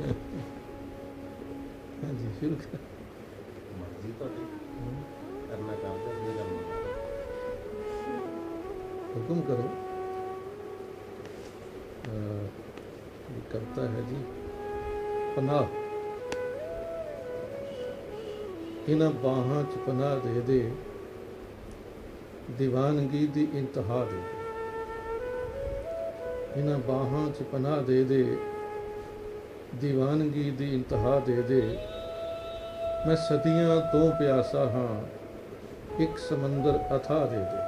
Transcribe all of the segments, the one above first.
ਵੀ ਮਰਜ਼ੀ ਤੁਹਾਡੀ ਕਰਨਾ ਚਾਹੁੰਦੇ ਨਹੀਂ ਕਰਨਾ ਹੁਕਮ ਕਰੋ ਇਹ ਕਰਤਾ ਹੈ ਜੀ ਪਨਾਹ ਇਹਨਾਂ ਬਾਹਾਂ ਚ ਪਨਾਹ ਦੇ ਦੇ ਦੀਵਾਨਗੀ ਦੀ ਇੰਤਹਾ ਦੇ ਦੇ ਇਹਨਾਂ ਬਾਹਾਂ ਚ ਪਨਾਹ ਦੇ ਦੇ ਦੀਵਾਨਗੀ ਦੀ ਇੰਤਹਾ ਦੇ ਦੇ। ਮੈਂ ਸਦੀਆਂ ਤੋਂ ਪਿਆਸਾ ਹਾਂ ਇੱਕ ਸਮੁੰਦਰ ਅਥਾ ਦੇ ਦੇ।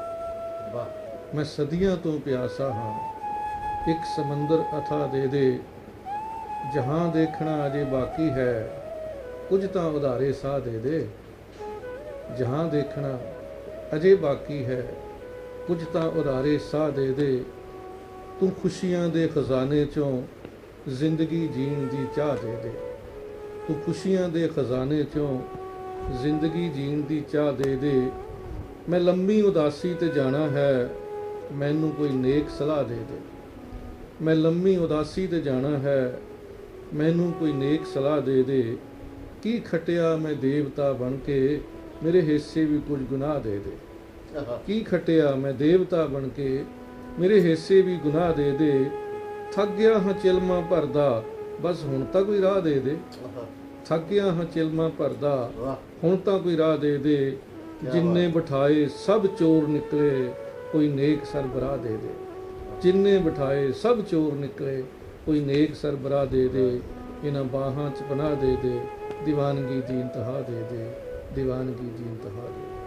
ਵਾਹ। ਮੈਂ ਸਦੀਆਂ ਤੋਂ ਪਿਆਸਾ ਹਾਂ ਇੱਕ ਸਮੁੰਦਰ ਅਥਾ ਦੇ ਦੇ। ਜਹਾਂ ਦੇਖਣਾ ਅਜੇ ਬਾਕੀ ਹੈ ਕੁਝ ਤਾਂ ਉਧਾਰੇ ਸਾਹ ਦੇ ਦੇ। ਜਹਾਂ ਦੇਖਣਾ ਅਜੇ ਬਾਕੀ ਹੈ ਕੁਝ ਤਾਂ ਉਧਾਰੇ ਸਾਹ ਦੇ ਦੇ। ਤੂੰ ਖੁਸ਼ੀਆਂ ਦੇ ਖਜ਼ਾਨੇ ਚੋਂ ਜ਼ਿੰਦਗੀ ਜੀਣ ਦੀ ਚਾਹ ਦੇ ਦੇ। ਤੂੰ ਖੁਸ਼ੀਆਂ ਦੇ ਖਜ਼ਾਨੇ ਚੋਂ ਜ਼ਿੰਦਗੀ ਜੀਣ ਦੀ ਚਾਹ ਦੇ ਦੇ। ਮੈਂ ਲੰਮੀ ਉਦਾਸੀ ਤੇ ਜਾਣਾ ਹੈ ਮੈਨੂੰ ਕੋਈ ਨੇਕ ਸਲਾਹ ਦੇ ਦੇ। ਮੈਂ ਲੰਮੀ ਉਦਾਸੀ ਤੇ ਜਾਣਾ ਹੈ ਮੈਨੂੰ ਕੋਈ ਨੇਕ ਸਲਾਹ ਦੇ ਦੇ। ਕੀ ਖਟਿਆ ਮੈਂ ਦੇਵਤਾ ਬਣ ਕੇ ਮੇਰੇ ਹਿੱਸੇ ਵੀ ਕੁਝ ਗੁਨਾਹ ਦੇ ਦੇ। ਕੀ ਖਟਿਆ ਮੈਂ ਦੇਵਤਾ ਬਣ ਕੇ ਮੇਰੇ ਹਿੱਸੇ ਵੀ ਗੁਨਾਹ ਦੇ ਦੇ। ਥੱਕ ਗਿਆ ਹਾਂ ਚਿਲਮਾ ਭਰਦਾ ਬਸ ਹੁਣ ਤਾਂ ਕੋਈ ਰਾਹ ਦੇ ਦੇ। ਥੱਕ ਗਿਆ ਹਾਂ ਚਿਲਮਾ ਭਰਦਾ ਹੁਣ ਤਾਂ ਕੋਈ ਰਾਹ ਦੇ ਦੇ। ਜਿੰਨੇ ਬਿਠਾਏ ਸਭ ਚੋਰ ਨਿਕਲੇ ਕੋਈ ਨੇਕ ਸਰਬਰਾਹ ਦੇ ਦੇ। ਜਿੰਨੇ ਬਿਠਾਏ ਸਭ ਚੋਰ ਨਿਕਲੇ ਕੋਈ ਨੇਕ ਸਰਬਰਾਹ ਦੇ ਦੇ। ਇਹਨਾਂ ਬਾਹਾਂ ਚ ਪਨਾਹ ਦੇ ਦੇ ਦੀਵਾਨਗੀ ਦੀ ਇੰਤਹਾ ਦੇ ਦੇ ਦੀਵਾਨਗੀ ਦੀ ਇੰਤਹਾ ਦੇ ਦੇ।